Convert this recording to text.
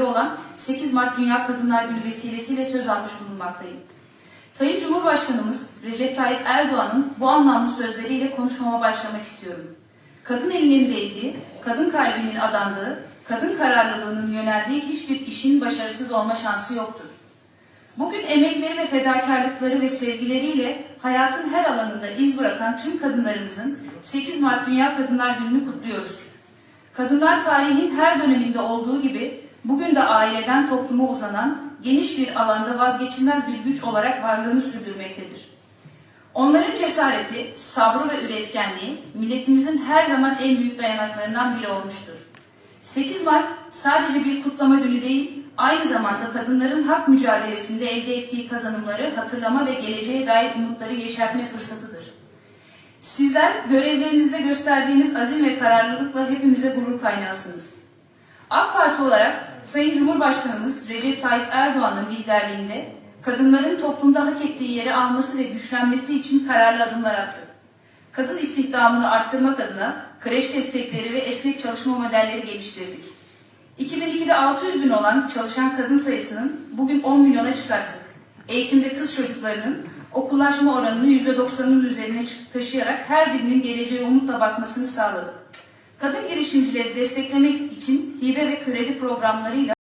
olan 8 Mart Dünya Kadınlar Günü vesilesiyle söz almış bulunmaktayım. Sayın Cumhurbaşkanımız Recep Tayyip Erdoğan'ın bu anlamlı sözleriyle konuşmama başlamak istiyorum. Kadın elinin değdiği, kadın kalbinin adandığı, kadın kararlılığının yöneldiği hiçbir işin başarısız olma şansı yoktur. Bugün emekleri ve fedakarlıkları ve sevgileriyle hayatın her alanında iz bırakan tüm kadınlarımızın 8 Mart Dünya Kadınlar Günü'nü kutluyoruz. Kadınlar tarihin her döneminde olduğu gibi bugün de aileden topluma uzanan geniş bir alanda vazgeçilmez bir güç olarak varlığını sürdürmektedir. Onların cesareti, sabrı ve üretkenliği milletimizin her zaman en büyük dayanaklarından biri olmuştur. 8 Mart sadece bir kutlama günü değil, aynı zamanda kadınların hak mücadelesinde elde ettiği kazanımları hatırlama ve geleceğe dair umutları yeşertme fırsatıdır. Sizler görevlerinizde gösterdiğiniz azim ve kararlılıkla hepimize gurur kaynağısınız. AK Parti olarak Sayın Cumhurbaşkanımız Recep Tayyip Erdoğan'ın liderliğinde kadınların toplumda hak ettiği yeri alması ve güçlenmesi için kararlı adımlar attık. Kadın istihdamını arttırmak adına kreş destekleri ve esnek çalışma modelleri geliştirdik. 2002'de 600 bin olan çalışan kadın sayısının bugün 10 milyona çıkarttık. Eğitimde kız çocuklarının okullaşma oranını %90'ın üzerine taşıyarak her birinin geleceğe umutla bakmasını sağladık. Kadın girişimcileri desteklemek için hibe ve kredi programlarıyla